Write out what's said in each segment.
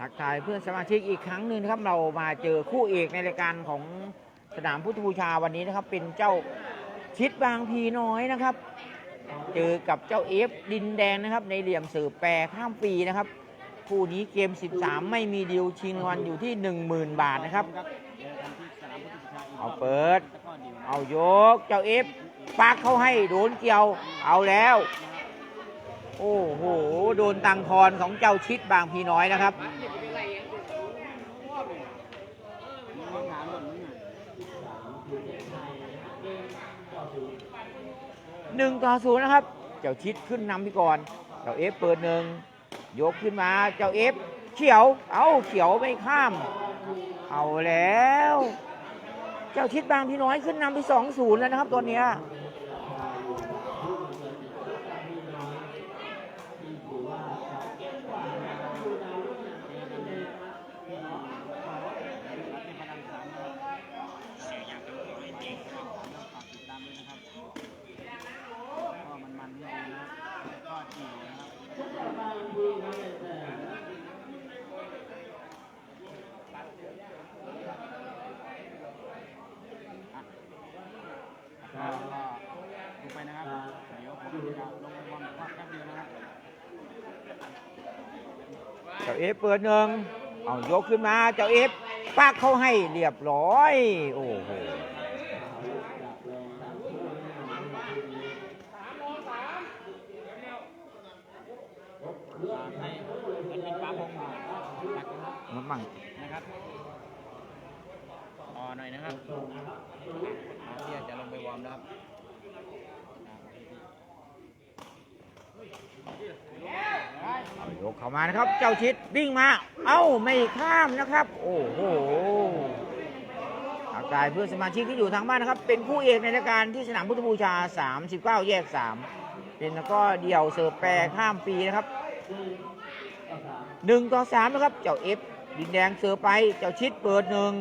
ทักทายเพื่อนสมาชิกอีกครั้งหนึ่งนะครับ เรามาเจอคู่เอกในรายการของสนามพุทธบูชาวันนี้นะครับ เป็นเจ้าชิดบางพีน้อยนะครับ เจอกับเจ้าเอฟดินแดงนะครับ ในเหลี่ยมเสือแปรข้ามปีนะครับคู่นี้เกม 13 ไม่มีดิวชิงรางวัลอยู่ที่ 10,000 บาทนะครับเอาเปิด เอายกเจ้าเอฟปักเข้าให้โดนเกี่ยวเอาแล้ว โอ้โห โดนตังทอนของเจ้าชิดบางพีน้อยนะครับ หนึ่งต่อศูนย์นะครับ เจ้าชิดขึ้นนำพี่ก่อนเจ้าเอฟเปิดหนึ่งยกขึ้นมาเจ้าเอฟเขียว เอาเขียวไม่ข้าม เอาแล้ว เจ้าชิดบางพี่น้อยขึ้นนำไปสองศูนย์แล้วนะครับตัวเนี้ย เจ้าเอฟเปิดหนึ่งเอายกขึ้นมา เจ้าเอฟปักเข้าให้เรียบร้อย โอ้โหมันเป็นปั๊มของตักนะครับ มันมั่ง นะครับต่อหน่อยนะครับอาเซียจะลงไปวอร์มแล้วครับ เข้ามานะครับ เจ้าชิดวิ่งมา เอ้าไม่ข้ามนะครับ โอ้โหทักายเพื่อนสมาชิกที่อยู่ทางบ้านนะครับ เป็นผู้เอกในรายการที่สนามพุทธบูชา 39 แยก 3 เป็นแล้วก็เดี่ยวเสิร์ฟแปรข้ามปีนะครับ1ต่อ3นะครับ เจ้าเอฟดินแดงเสิร์ฟไป เจ้าชิดเปิดหนึ่ง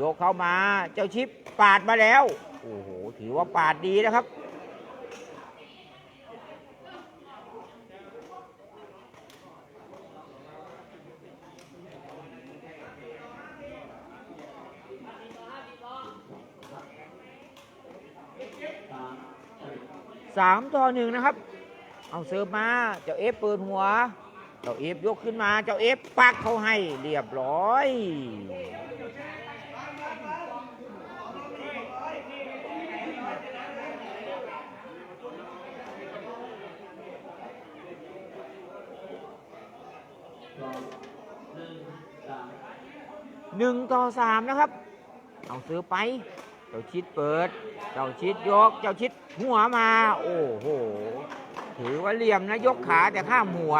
ยกเข้ามา เจ้าชิปปาดมาแล้ว โอ้โห ถือว่าปาดดีนะครับ สามต่อหนึ่งนะครับ เอาเสิร์ฟมาเจ้าเอฟเปิดหัว เจ้าเอฟยกขึ้นมาเจ้าเอฟปักเขาให้เรียบร้อยหนึ่งต่อสามนะครับ เอาซื้อไป เจ้าชิดเปิด เจ้าชิดยก เจ้าชิดหัวมา โอ้โห ถือว่าเหลี่ยมนะยกขาแต่ข้ามหัว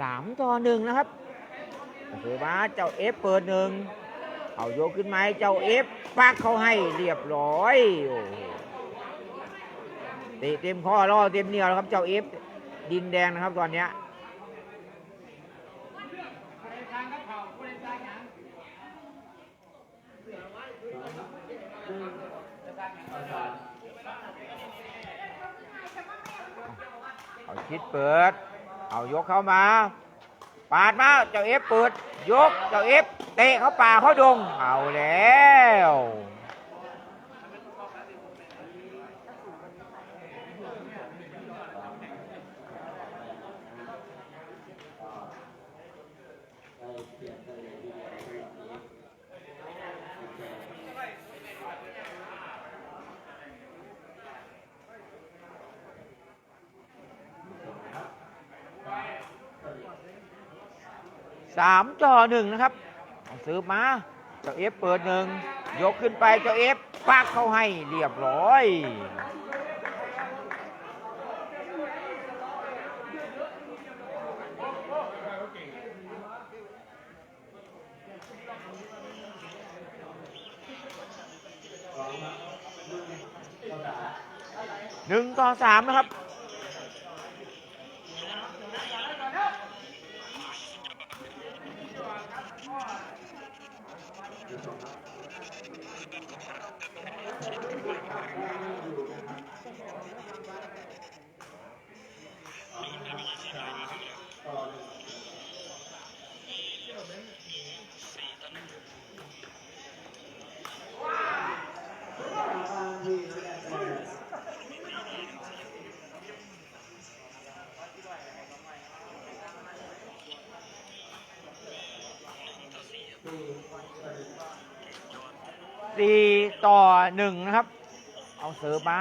สามต่อหนึ่งนะครับถือว่าเจ้าเอฟเปิดหนึ่งเอาโยกขึ้นมาให้เจ้าเอฟปักเขาให้เรียบร้อย โอ้ เตะเต็มข้อล่อเต็มเหนียวแล้วครับเจ้าเอฟดินแดงนะครับตอนเนี้ยเอาชิดเปิด เอายกเข้ามา ปาดมาเจ้าเอฟเปิด ยกเจ้าเอฟเตะเขาป่าเขาดง เอาแล้ว สามต่อหนึ่งนะครับซื้อมา เจ้าเอฟเปิดหนึ่งยกขึ้นไปเจ้าเอฟปักเข้าให้เรียบร้อยหนึ่งต่อสามนะครับ หนึ่งนะครับ เอาเสิร์ฟมา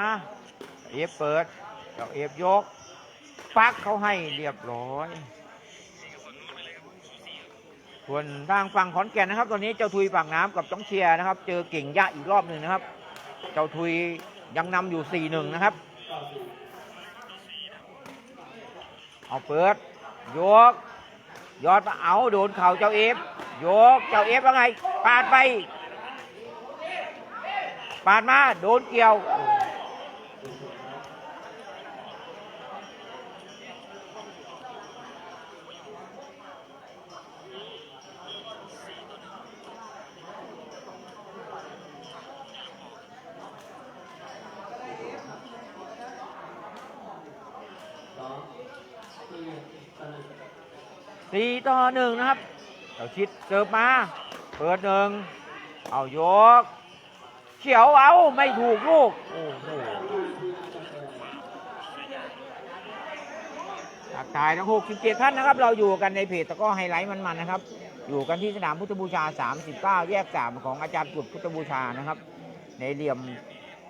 เอฟเปิดเจ้าเอฟยก ปักเขาให้เรียบร้อย ส่วนทางฝั่งขอนแก่นนะครับ ตอนนี้เจ้าทุยปากน้ำกับจ้องเชียนะครับ เจอเก่งยะอีกรอบหนึ่งนะครับ เจ้าทุยยังนำอยู่สี่หนึ่งนะครับ เอาเปิด ยก ยอดมาเอาโดนเข่าเจ้าเอฟยก เจ้าเอฟว่าไงปาดไป ปาดมา โดนเกี่ยวสี่ต่อหนึ่งนะครับเจ้าชิดเสิร์ฟมา เปิดหนึ่งเอายก เขียวเอาไม่ถูกลูกโอ้โหทักทายทั้งหกสิบเจ็ดท่านนะครับ เราอยู่กันในเพจตะก้อไฮไลท์มันๆนะครับ อยู่กันที่สนามพุทธบูชา39แยก3ของอาจารย์กุดพุทธบูชานะครับ ในเหลี่ยม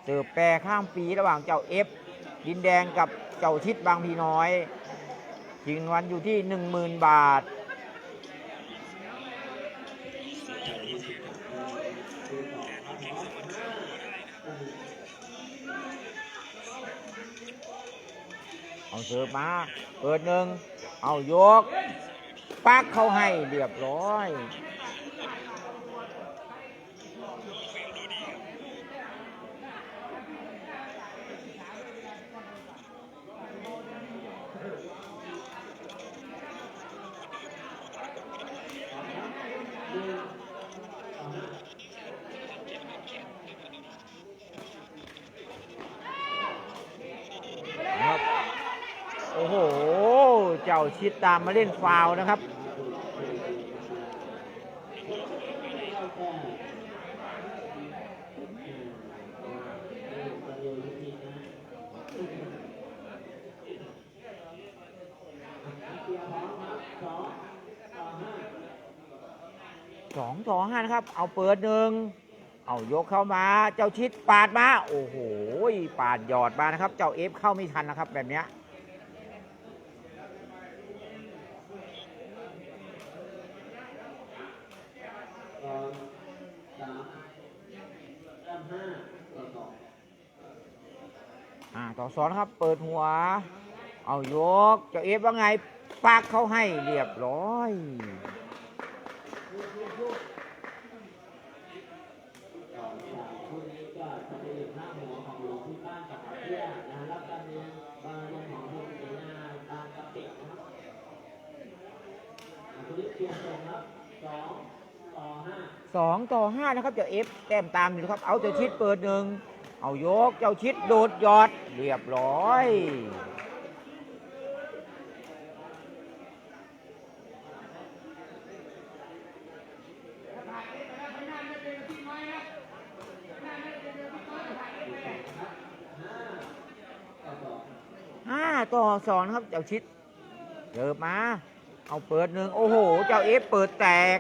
เสิร์ฟแปรข้ามปีระหว่างเจ้าเอฟดินแดงกับเจ้าชิดบางพีน้อยชิงรางวันอยู่ที่10,000บาท เอาเสือมาเปิดหนึ่งเอายก ปักเขาให้เรียบร้อย ครับ โอ้โห เจ้า ชิดตามมาเล่นฟาวนะครับ สองต่อห้านะครับ เอาเปิดหนึ่งเอายกเข้ามาเจ้าชิดปาดมา โอ้โห ปาดหยอดมานะครับ เจ้าเอฟเข้าไม่ทันนะครับแบบเนี้ย สอนครับ เปิดหัว เอายกเจ้าเอฟว่าไงปากเขาให้เรียบร้อย สองต่อห้านะครับเจ้าเอฟแต้มตามอยู่ครับ เอาเจ้าชิดเปิดหนึ่ง เอายกเจ้าชิดโดดยอดเรียบร้อยห้าต่อสองนะครับเจ้าชิดเดิบมา เอาเปิดหนึ่งโอ้โห เจ้าเอฟเปิดแตก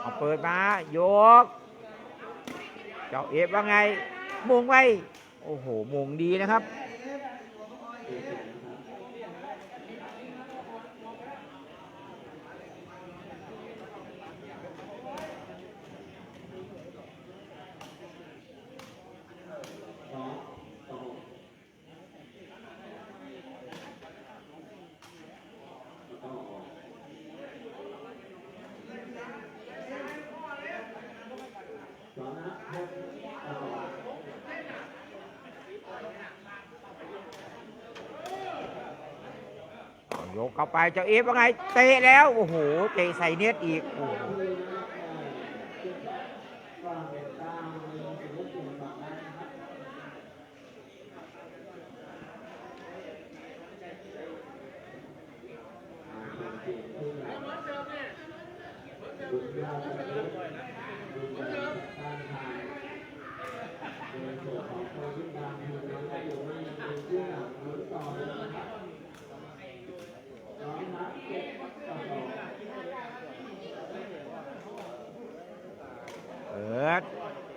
เอาเปิดมา ยก เจ้าเอฟ ว่าไงมงไว้โอ้โหมงดีนะครับ ยกเข้าไปเจ้าเอฟว่าไง เตะแล้ว โอ้โห เตะใส่เน็ตอีกโอ้โห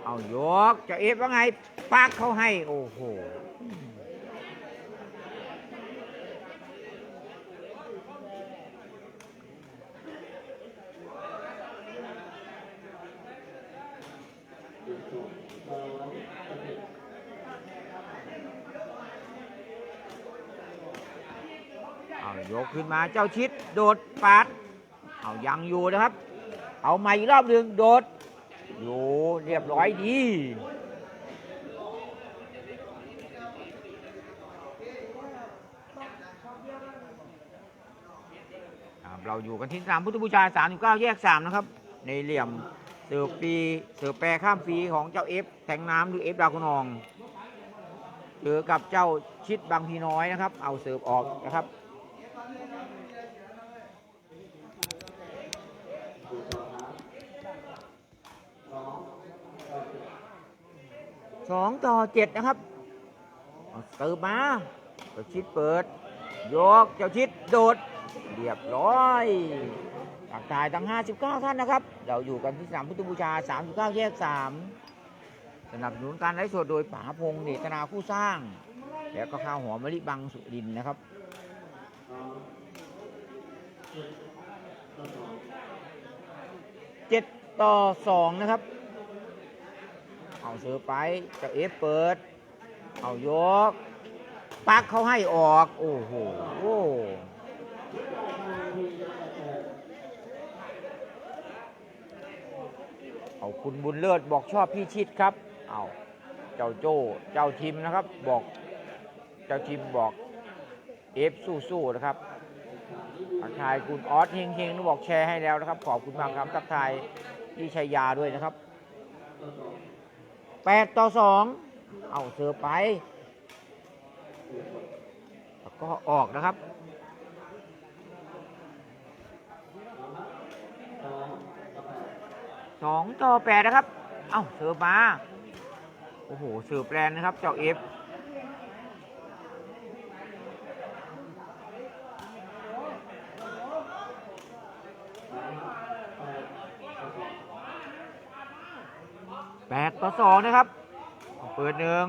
เอายกจ้าเอฟว่าไงปากเขาให้ โอ้โหเอายกขึ้นมาเจ้าชิด โดดปาด เอายังอยู่นะครับ เอาใหม่อีกรอบหนึ่งโดด อยู่เรียบร้อยดีเราอยู่กันที่สามพุทธบูชา39แยก3นะครับ ในเหลี่ยมเสือปีเสือแปรข้ามฟรีของเจ้าเอฟแทงน้ำหรือเอฟดาวคุณองเจอกับเจ้าชิดบางพีน้อยนะครับ เอาเสิร์ฟออกนะครับ สองต่อเจ็ดนะครับเติมมาเจ้าชิดเปิด ยกเจ้าชิดโดด เรียบร้อยทักทายทั้ง 59 ท่านนะครับ เราอยู่กันที่สนามพุทธบูชา 39 แยก 3 สนับสนุนการไลฟ์สดโดยป๋าพงษ์เดชนาผู้สร้าง แล้วก็ข้าวหอมมะลิบังสุรินนะครับเจ็ดต่อสองนะครับ เอาเสือไปเจะเอฟเปิด เอายก ปักเขาให้ออก โอ้โหโอ้เอาคุณบุญเลิศบอกชอบพี่ชิดครับ เอาเจ้าโจ้ เจ้าทิมนะครับ บอก เจ้าทิมบอกเอฟสู้ๆนะครับทักทายคุณออสเฮงเฮงๆบอกแชร์ให้แล้วนะครับ ขอบคุณมากครับทักทายพี่ชัยยาด้วยนะครับ แปดต่อสองเอาเสือไป แล้วก็ออกนะครับสองต่อแปดนะครับ เอ้าเสือมา โอ้โหเสือแปลนนะครับ เจ้าเอฟ ต่อสองนะครับ เปิดหนึ่ง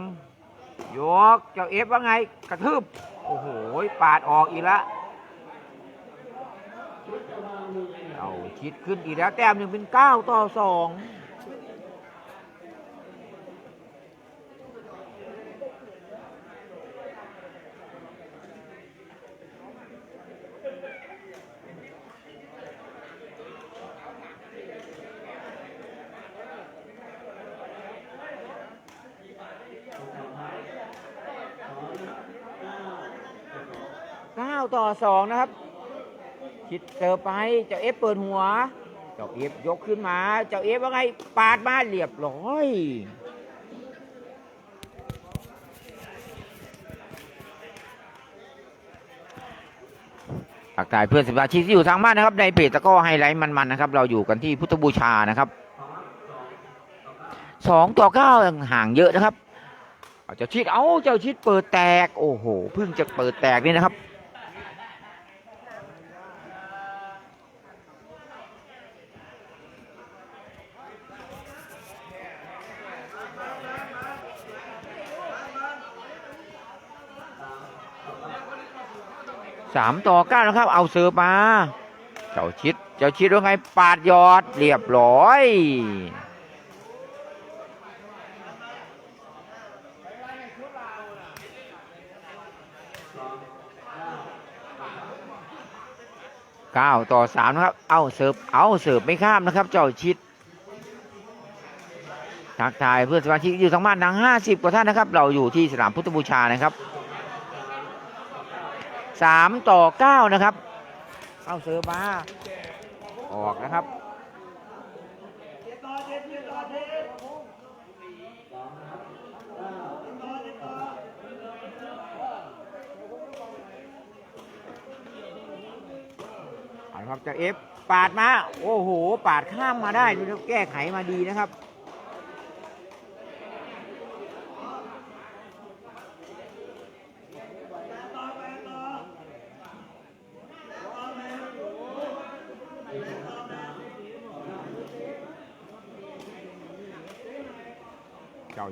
ยกเจ้าเอฟว่าไงกระทืบโอ้โหปาดออกอีกแล้วเอาชิดขึ้นอีกแล้ว แต้มหนึ่งเป็นเก้าต่อสอง เก้าต่อสองนะครับชิดเจอไป เจ้าเอฟเปิดหัว เจ้าเอฟยกขึ้นมา เจ้าเอฟว่าไง ปาดมาเรียบร้อยทักทายเพื่อนสมาชิกที่อยู่ทางบ้านนะครับ ในเพจตะก้อไฮไลท์มันๆนะครับ เราอยู่กันที่พุทธบูชานะครับสองต่อเก้าห่างเยอะนะครับเอาเจ้าชิดเอาเจ้าชิดเปิดแตก โอ้โหเพิ่งจะเปิดแตกนี่นะครับ สามต่อเก้านะครับ เอาเสือมา เจ้าชิด เจ้าชิดว่าไง ปาดยอดเรียบร้อยเก้าต่อสามนะครับ เอาเสิร์ฟ เอาเสิร์ฟไม่ข้ามนะครับ เจ้าชิดทักทายเพื่อนสมาชิกอยู่ทั้งบ้านทั้งห้าสิบกว่าท่านนะครับ เราอยู่ที่สนามพุทธบูชานะครับ สามต่อเก้านะครับ เอาเสือมาออกนะครับเอาละครับจากเอฟปาดมา โอ้โห ปาดข้ามมาได้ดูแก้ไขมาดีนะครับ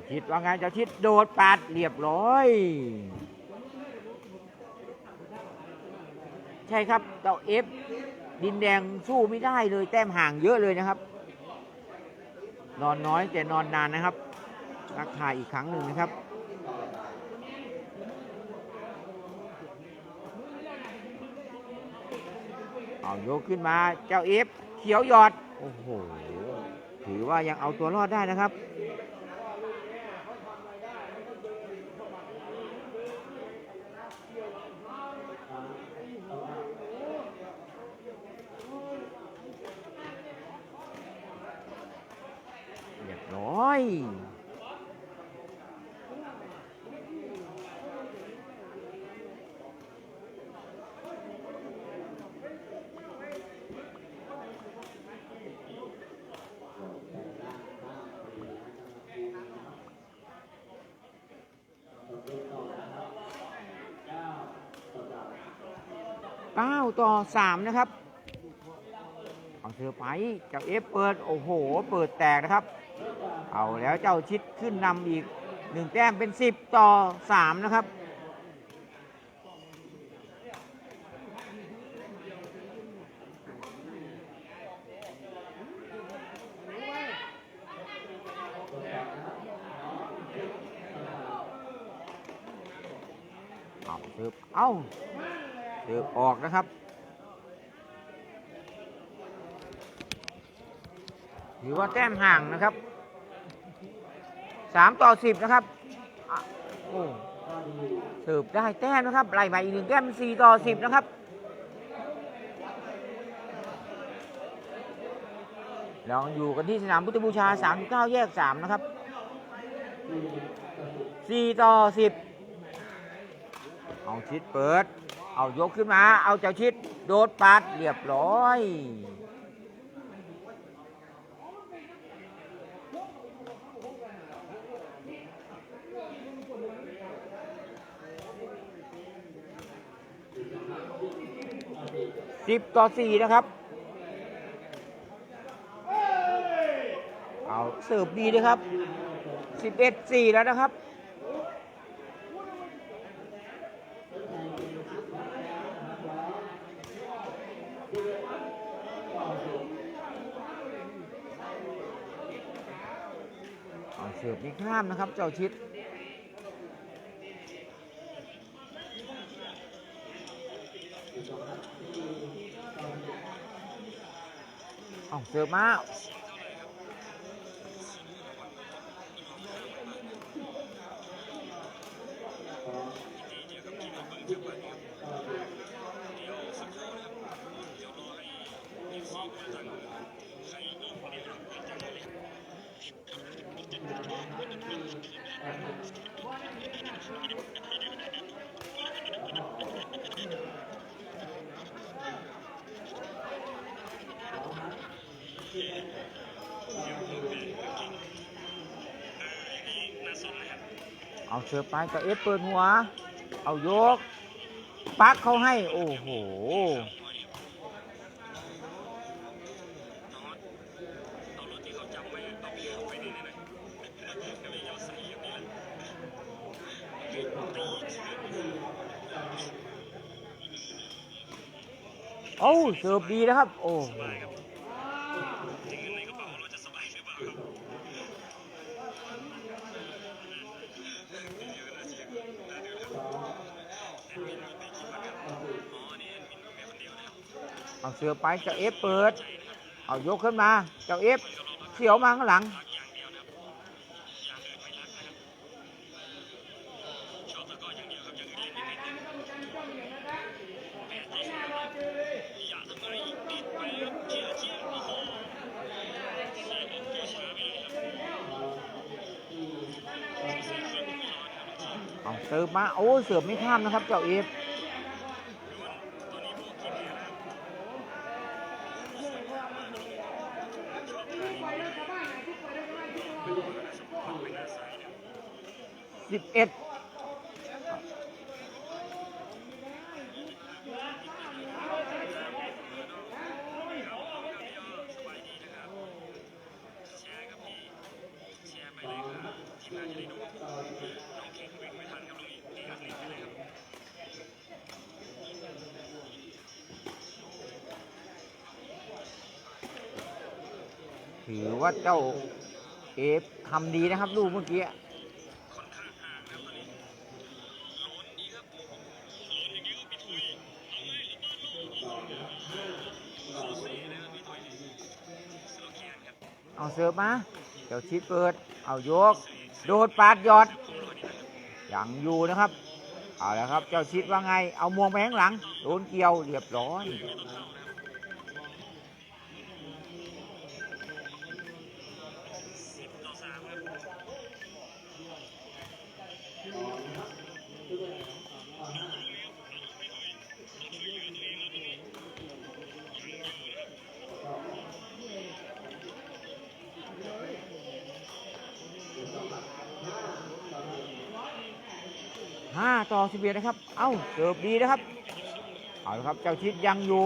เเจ้าชิดว่าไงเจ้าชิดโดดปัดเรียบร้อย ใช่ครับเจ้าเอฟดินแดงสู้ไม่ได้เลยแต้มห่างเยอะเลยนะครับ นอนน้อยแต่นอนนานนะครับ รักทายอีกครั้งหนึ่งนะครับเอายกขึ้นมาเจ้าเอฟเขียวหยอด โอ้โห ถือว่ายังเอาตัวรอดได้นะครับ เรียบร้อย เก้าต่อสามนะครับ เอาเธอไปเจ้าเอฟเปิด โอ้โห เปิดแตกนะครับ เอาแล้วเจ้าชิดขึ้นนำอีกหนึ่งแต้มเป็นสิบต่อสามนะครับ เอาเสิร์ฟเอ้าเสิร์ฟออกนะครับถือว่าแต้มห่างนะครับ สามต่อสิบนะครับโอ้เสิร์ฟได้แต้มนะครับไล่มาอีกหนึ่งแต้มสี่ต่อสิบนะครับเราอยู่กันที่สนามพุทธบูชา39แยก3นะครับ4ต่อ10เอาชิดเปิด เอายกขึ้นมา เอาเจ้าชิด โดดปัดเรียบร้อย สิบต่อสี่นะครับ เอาเสิร์ฟดีเลยครับสิบเอ็ดสี่แล้วนะครับเสิร์ฟนี่ข้ามนะครับ เจ้าชิด เอาเสิร์ฟมา เอาเสิร์ฟไปเจ้าเอฟเปิดหัว เอายก ปักเขาให้ โอ้โห โอ้เสิร์ฟดีนะครับ โอ้โหเอาเสือไปเจ้าเอฟเปิด เอายกขึ้นมา เจ้าเอฟเสียวมาข้างหลัง เอาเสิร์ฟมา โอ้ เสิร์ฟไม่ข้ามนะครับ เจ้าเอฟ ถือว่าเจ้าเอฟทำดีนะครับ ลูกเมื่อกี้เอาเสิร์ฟมาเจ้าชิดเปิด เอายก โดดปาดยอดยังอยู่นะครับ เอาแล้วครับ เจ้าชิดว่าไง เอามวงไปข้างหลัง โดนเกี่ยวเรียบร้อยาต่อสิบเอ็ดนะครับ เอ้าเสิร์ฟดีนะครับ เอาละครับ เจ้าชิดยังอยู่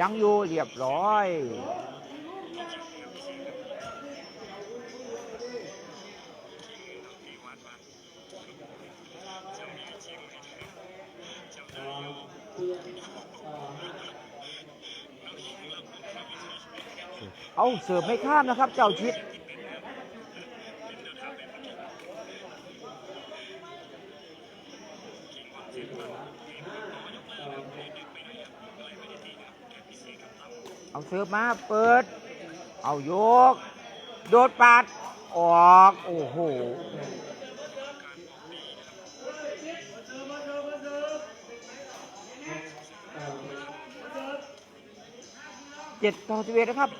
ยังอยู่เรียบร้อยเอาเสิร์ฟไม่ข้ามนะครับ เจ้าชิด เสิร์ฟมาเปิด เอาโยก โดดปาดออก โอ้โหเจ็ดต่อสิบเอ็ดนะครับ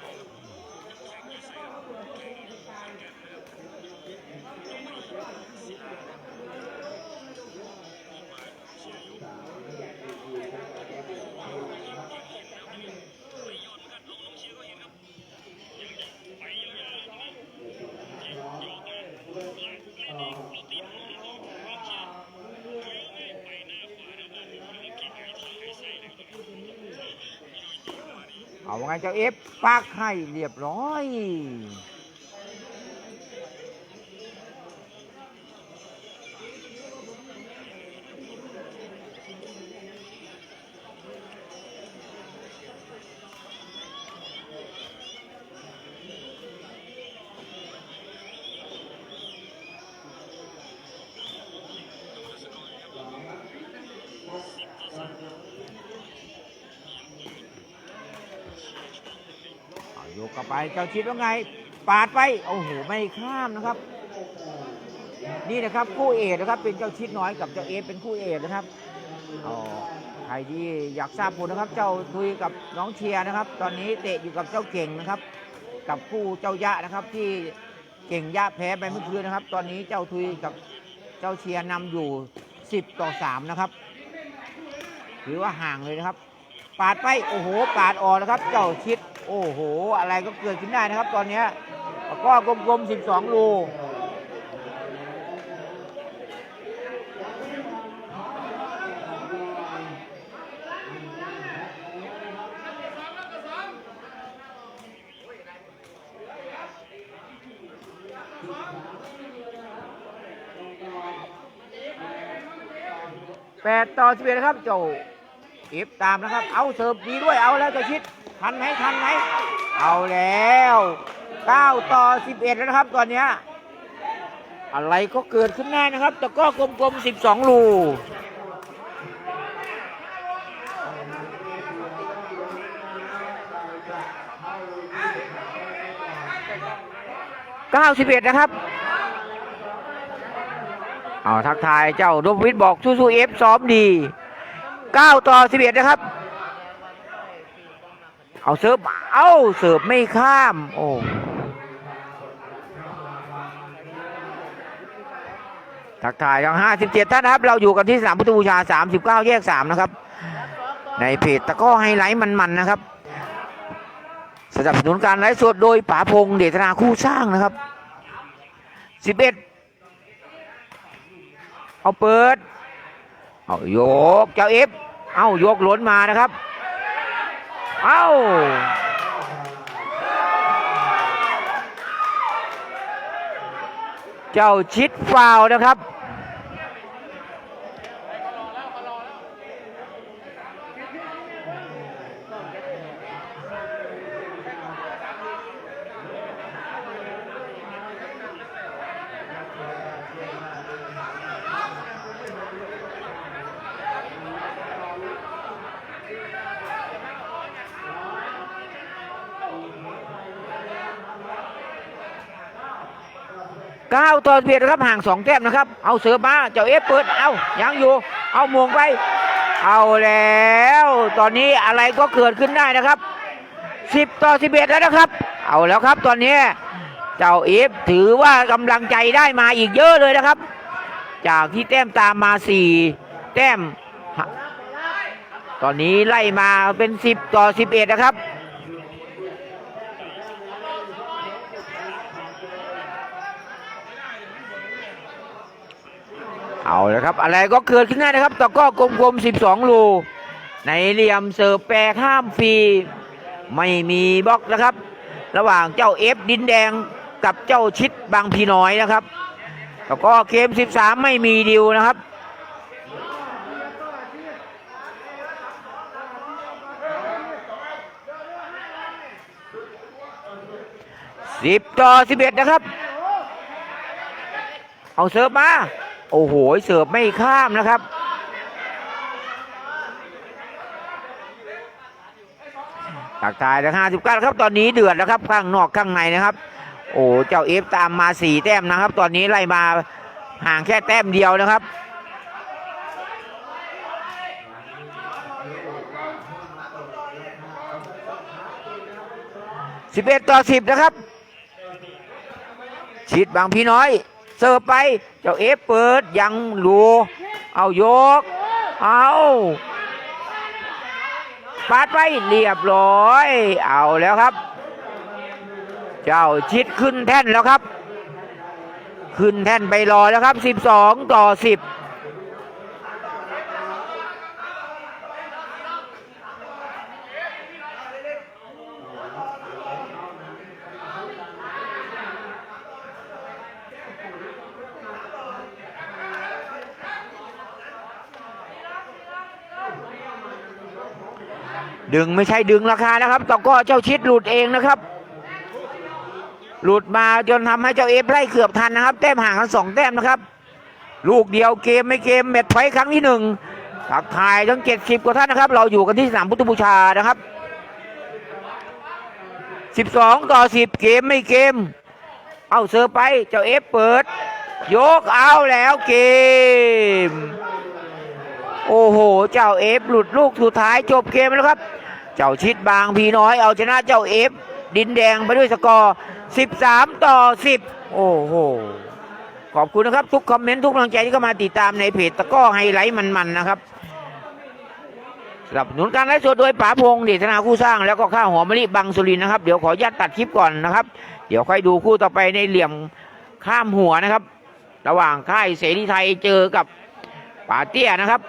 ว่าไงเจ้าเอฟปากให้เรียบร้อย เอาโยกกลับไป เจ้าชิดว่าไง ปาดไป โอ้โห ไม่ข้ามนะครับ นี่นะครับคู่เอกนะครับ เป็นเจ้าชิดน้อยกับเจ้าเอฟเป็นคู่เอกนะครับอ๋อใครที่อยากทราบผลนะครับ เจ้าทุยกับน้องเชียร์นะครับ ตอนนี้เตะอยู่กับเจ้าเก่งนะครับ กับคู่เจ้ายะนะครับ ที่เก่งยะแพ้ไปเมื่อคืนนะครับ ตอนนี้เจ้าทุยกับเจ้าเชียร์นำอยู่ 10 ต่อ 3 นะครับถือว่าห่างเลยนะครับ ปาดไปโอ้โห ปาดออกนะครับ เจ้าชิด โอ้โห อะไรก็เกิดขึ้นได้นะครับ ตอนนี้แล้วก็กลมๆ 12 รูแปดต่อสิบเอ็ดนะครับ เจ้าเอฟตามนะครับ เอาเสิร์ฟดีด้วยเอาแล้วเจะชิด ทันไหมทันไหมเอาแล้วเก้าต่อสิบเอ็ดแล้วนะครับตอนนี้อะไรก็เกิดขึ้นได้นะครับแต่ก็กลมๆสิบสองลูเก้าสิบเอ็ดนะครับ เอาทักทายเจ้านพวิทย์บอกสู้ๆเอฟซ้อมดี9ต่อ11นะครับ เอาเสิร์ฟเอาเสิร์ฟไม่ข้าม โอ้ทักทายทั้ง 57 ท่านครับ เราอยู่กันที่สนามพุทธบูชา 39 แยก 3 นะครับ ในเพจตะก้อไฮไลท์มันๆนะครับ สนับสนุนการไลฟ์สดโดยป๋าพงษ์เดชนาคู่สร้างนะครับ 11 เอาเปิด เอาโยก เจ้าเอฟ เอาโยกหล้นมานะครับ เอาเจ้าชิดฟาวนะครับ ต่อสิบเอ็ดนะครับห่างสองแต้มนะครับ เอาเสือมาเจ้าเอฟเปิดเอายังอยู่ เอาหมวงไป เอาแล้ว ตอนนี้อะไรก็เกิดขึ้นได้นะครับสิบต่อสิบเอ็ดแล้วนะครับ เอาแล้วครับตอนนี้ เจ้าเอฟถือว่ากำลังใจได้มาอีกเยอะเลยนะครับ จากที่แต้มตามมาสี่แต้ม ตอนนี้ไล่มาเป็นสิบต่อสิบเอ็ดนะครับ เอาละครับ อะไรก็เกิดขึ้นได้นะครับตะก้อกลมๆ 12 ลูในเหลี่ยมเสิร์ฟแปรข้ามฟรีไม่มีบล็อกนะครับ ระหว่างเจ้าเอฟดินแดงกับเจ้าชิดบางพีน้อยนะครับแล้วก็เกม 13 ไม่มีดิวนะครับสิบต่อสิบเอ็ดนะครับ เอาเสิร์ฟมา โอ้โหเสิร์ฟไม่ข้ามนะครับตักทายนะห้าสิบเก้าครับตอนนี้เดือดแล้วครับข้างนอกข้างในนะครับ โอ้เจ้าเอฟตามมาสี่แต้มนะครับ ตอนนี้ไล่มาห่างแค่แต้มเดียวนะครับสิบเอ็ดต่อสิบนะครับชิดบางพี่น้อย เสิร์ฟไป เจ้าเอฟเปิดยังรูเอายก เอาปาดไปเรียบร้อย เอาแล้วครับ เจ้าชิดขึ้นแท่นแล้วครับ ขึ้นแท่นไปรอแล้วครับ 12 ต่อ 10 ดึงไม่ใช่ดึงราคานะครับต่ก็เจ้าชิดหลุดเองนะครับ หลุดมาจนทำให้เจ้าเอฟไล่เกือบทันนะครับ แต้มห่างกันสองแต้มนะครับ ลูกเดียวเกมไม่เกมแมตช์ไฟครั้งที่หนึ่งทักทายทั้งเจ็ดสิบกว่าท่านนะครับ เราอยู่กันที่สนามพุทธบูชานะครับสิบสองต่อสิบเกมไม่เกม เอาเซอร์ไปเจ้าเอฟเปิด ยกเอาแล้วเกม โอ้โห เจ้าเอฟหลุดลูกสุดท้ายจบเกมแล้วครับ เจ้าชิดบางพีน้อยเอาชนะเจ้าเอฟดินแดงไปด้วยสกอร์ 13 ต่อ 10 โอ้โห ขอบคุณนะครับ ทุกคอมเมนต์ ทุกกำลังใจที่เข้ามาติดตามในเพจตะก้อไฮไลท์มันๆนะครับสนับสนุนการไลฟ์สดโดยป๋าพงศ์เดชนาคู่สร้างแล้วก็ข้าวหอมมะลิบังสุรินนะครับ เดี๋ยวขอญาตตัดคลิปก่อนนะครับ เดี๋ยวค่อยดูคู่ต่อไปในเหลี่ยมข้ามหัวนะครับ ระหว่างค่ายเสรีไทยเจอกับป๋าเตี้ยนะครับ